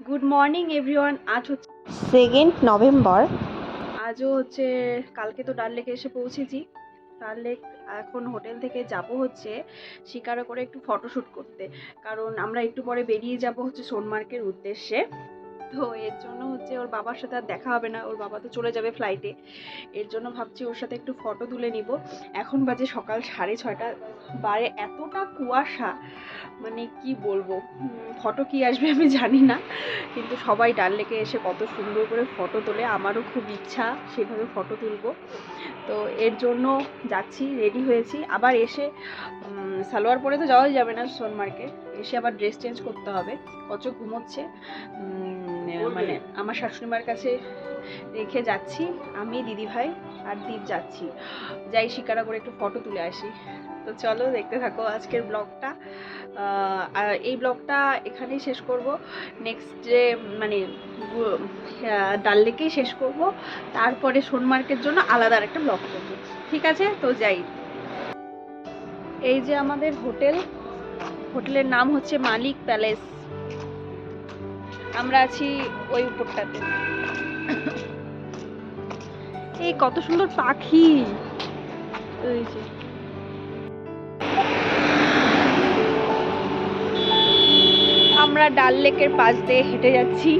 Good morning everyone আজ হচ্ছে second November আজও হচ্ছে কালকে তো ডাল লেকে এসে পৌঁছেছি। ডাল লেক এখন হোটেল থেকে যাব হচ্ছে শিকারা করে একটু ফটোশ্যুট করতে। কারণ আমরা একটু পরে বেরিয়ে যাব হচ্ছে সোনমার্কের উদ্দেশ্যে। তো এর জন্য হচ্ছে ওর বাবার সাথে আর দেখা হবে না। ওর বাবা তো চলে যাবে ফ্লাইটে এর জন্য ভাবছি ওর সাথে একটু ফটো তুলে নিব। এখন বাজে সকাল সাড়ে ছয়টা। বারে এতটা কুয়াশা মানে কি বলব? ফটো কি আসবে আমি জানি না। কিন্তু সবাই ডাল লেকে এসে কত সুন্দর করে ফটো তোলে। আমারও খুব ইচ্ছা সেভাবে ফটো তুলবো। তো এর জন্য যাচ্ছি রেডি হয়েছি। আবার এসে সালোয়ার পরে তো যাওয়াই যাবে না সোনমার্কে এসে আবার ড্রেস চেঞ্জ করতে হবে। কচক ঘুমোচ্ছে। মানে আমার শাশুড়িমার কাছে রেখে যাচ্ছি। আমি দিদিভাই আর দীপ যাচ্ছি। যাই শিকারা করে একটু ফটো তুলে আসি। তো চলো দেখতে থাকো আজকের ব্লগটা। আর এই ব্লগটা এখানেই শেষ করব। নেক্সট ডে মানে ডাল লেকেই শেষ করব। তারপরে সোনমার্কের জন্য আলাদা একটা ব্লগ করব। ঠিক আছে? তো যাই। এই যে আমাদের হোটেল, হোটেলের নাম হচ্ছে মালিক প্যালেস। আমরা আছি ওই উপরটাতে। এই কত সুন্দর পাখি। ওই যে। ডাল লেকের পাশ দিয়ে হেঁটে যাচ্ছি।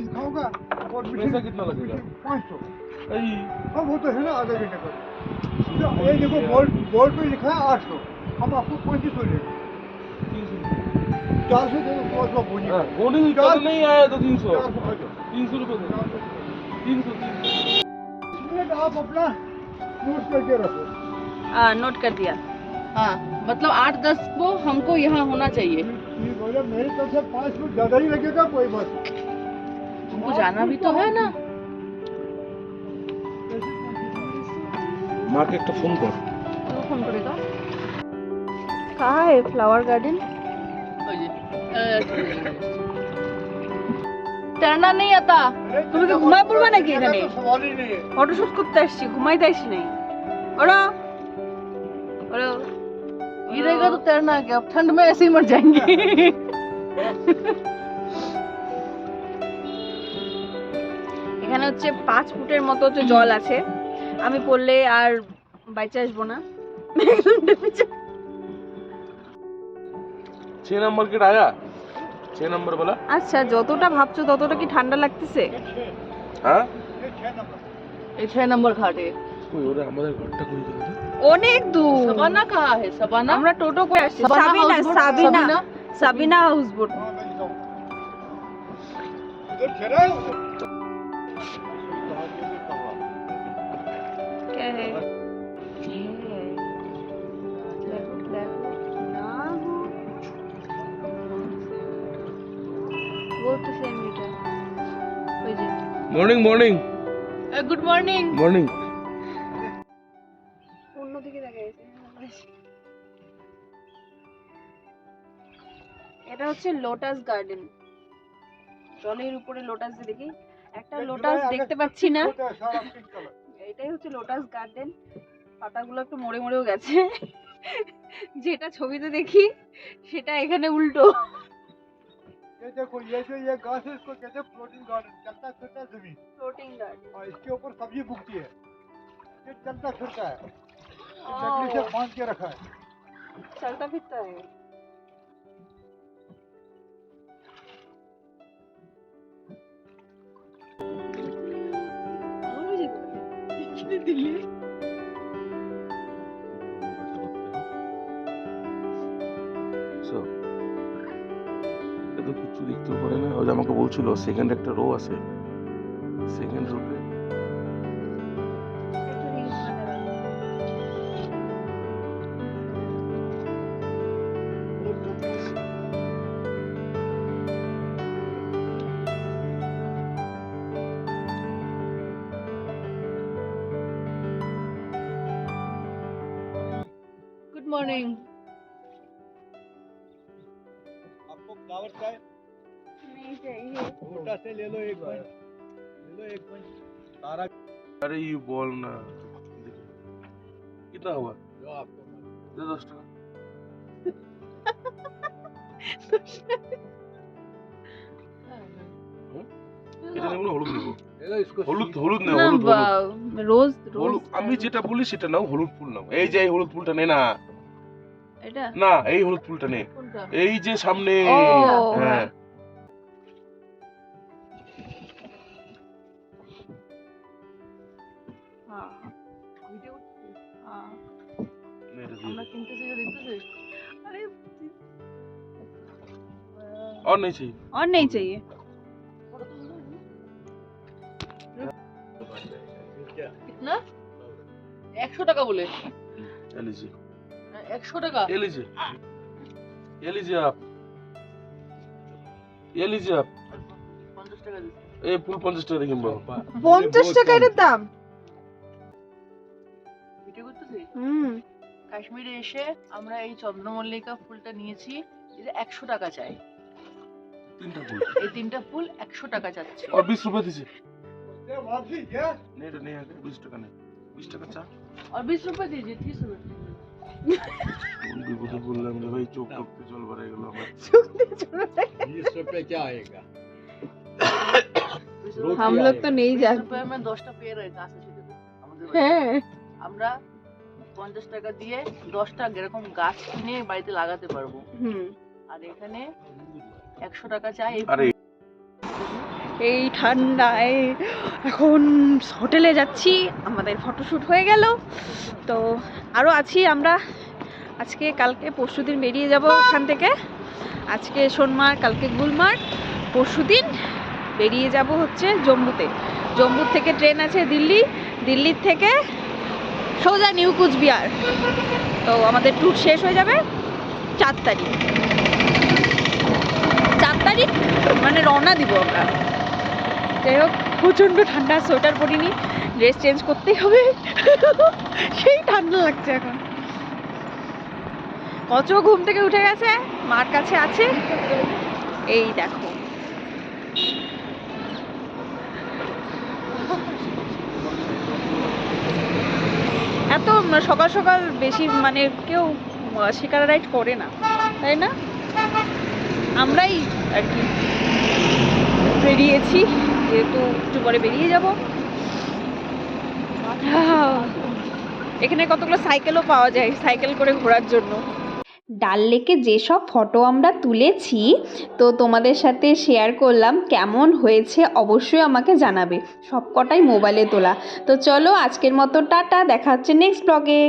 दिखाऊँगा वो तो है ना आधा घंटे तो ये देखो बोर्ड बोर्ड पे लिखा है आठ सौ हम आपको पैंतीस सौ लेंगे। चार सौ दो सौ नहीं आया तो तीन सौ तीन सौ रुपये तीन सौ तीन आप अपना नोट करके रखो नोट कर दिया हाँ मतलब आठ दस को हमको यहाँ होना चाहिए ये बोले मेरी तरफ से पाँच मिनट ज़्यादा ही लगेगा कोई बात नहीं। हमको जाना भी तो है ना মাকে একটা ফোন কর तो फोन करेगा कहाँ है फ्लावर गार्डन तैरना नहीं आता তুমি কি ঘুমায় পড়বে নাকি এখানে तो सवाल ही नहीं है ফটোশুট করতে আসছি ঘুমাইতে আসি নাই ওরা ওরা गिरेगा तो तैरना है क्या अब ठंड में ऐसे ही मर जाएंगे এখানে হচ্ছে পাঁচ ফুটের মতো হচ্ছে জল আছে আমি পড়লে আর বাইচে আসবো না छह नंबर किट आया छह नंबर बोला আচ্ছা যতটা ভাবছো ততটা কি ঠান্ডা লাগতেছে हाँ ये छह नंबर ये छह नंबर घाट है ওই ওরা আমাদের ঘরটা কই দিল অনেক দূর সাবানা কাহা হে সাবানা আমরা টোটো করে আসছি Sabina Sabina Sabina houseboat morning morning good morning morning হচ্ছে লোটাস গার্ডেন জলের উপরে লোটাস দেখি একটা লোটাস দেখতে পাচ্ছি না होता है सारा पिंक कलर এটাই হচ্ছে লোটাস গার্ডেন পাতাগুলো একটু মরে মরেও গেছে যেটা ছবিতে দেখি সেটা এখানে উল্টো ये देखो ये जो ये घास है इसको कहते हैं फ्लोटिंग गार्डन चलता फिरता जमीन ফ্লোটিং গার্ড और इसके ऊपर सब्जी बुकती है ये चलता फिरता है ये लकड़ी से बांध के रखा है चलता फिरता है So, এটা তো কিচ্ছু দেখতেও পারে না। ও যে আমাকে বলছিল সেকেন্ড একটা রো আছে। সেকেন্ড রোতে गुड छोटा से ले लो एक बंच ले लो एक बंच सारा अरे ये बोल ना कितना हुआ जो आपको मन- दे दस টাকা এটা নেব না হলুদ নেবো ले लो इसको হলুদ হলুদ নেও না হলুদ হলুদ। বা- রোজ রোজ হলুদ আমি যেটা বলি সেটা নাও হলুদ ফুল নাও এই যে এই হলুদ ফুলটা নে না এটা না এই হলুদ ফুলটা নে কোনটা এই যে সামনে ও হ্যাঁ ভিডিও হ্যাঁ নে, এটা দিয়ে আমরা দে। কিনতেছি যে দেখতেছিস अरे और नहीं चाहिए और नहीं चाहिए कितना একশো টাকা বলে ये लीजिए একশো টাকা ये लीजिए ये लीजिए आप ये लीजिए आप পঞ্চাশ টাকা দিচ্ছি এই ফুল পঞ্চাশ টাকা দেখুন বাবু পঞ্চাশ টাকা এটার দাম ভিডিও করতেছি হুম কাশ্মীরে এসে আমরা এই চন্দ্রমল্লিকা ফুলটা নিয়েছি এটা একশো টাকা চাই তিনটা ফুল এই তিনটা ফুল একশো টাকা চাচ্ছে और बीस रुपए दीजिए ये वापसी ये नहीं रे नहीं आगे बीस टका नहीं बीस टका चा और बीस रुपए दीजिए तीस रुपए কোন বিপদে বললাম রে ভাই চোখ টকতে জল বাড়াই গেল আমার बीस रुपए क्या आएगा बीस रोज रुपए- हम लोग तो नहीं बीस जाते रुपए में দশটা পেয়ে রয়েছে গাছ আছে সেটাতে। আমাদের বাড়িতে। হ্যাঁ আমরা পঞ্চাশ টাকা দিয়ে দশটা এরকম গাছ কিনে বাড়িতে লাগাতে পারব। আর এখানে একশো টাকা চাই। এই ঠান্ডায় এখন হোটেলে যাচ্ছি আমাদের ফটোশ্যুট হয়ে গেল। তো আরও আছি আমরা। আজকে কালকে পরশুদিন বেরিয়ে যাব ওখান থেকে। আজকে সোনমার্গ কালকে গুলমার্গ পরশুদিন বেরিয়ে যাব হচ্ছে জম্মুতে জম্মুর থেকে ট্রেন আছে দিল্লি। দিল্লির থেকে সোজা নিউ কুচবিহার। তো আমাদের ট্যুর শেষ হয়ে যাবে চার তারিখ। চার তারিখ মানে রওনা দিব আমরা। যাই হোক, প্রচণ্ড ঠান্ডা, সোয়েটার পরিনি ড্রেস চেঞ্জ করতেই হবে। সেই ঠান্ডা লাগছে এখন। কচ ঘুম থেকে উঠে গেছে, মার কাছে আছে। এই দেখো। এত সকাল সকাল বেশি মানে কেউ শিকারা রাইড করে না, তাই না? আমরাই আর কি বেরিয়েছি, যেহেতু একটু পরে বেরিয়ে যাব। এখানে কতগুলো সাইকেলও পাওয়া যায়, সাইকেল করে ঘোরার জন্য। ডাল লেকে যেসব ফটো আমরা তুলেছি, তো তোমাদের সাথে শেয়ার করলাম, কেমন হয়েছে অবশ্যই আমাকে জানাবে। সবকটাই মোবাইলে তোলা। তো চলো আজকের মতো টাটা, দেখা হচ্ছে নেক্সট ব্লগে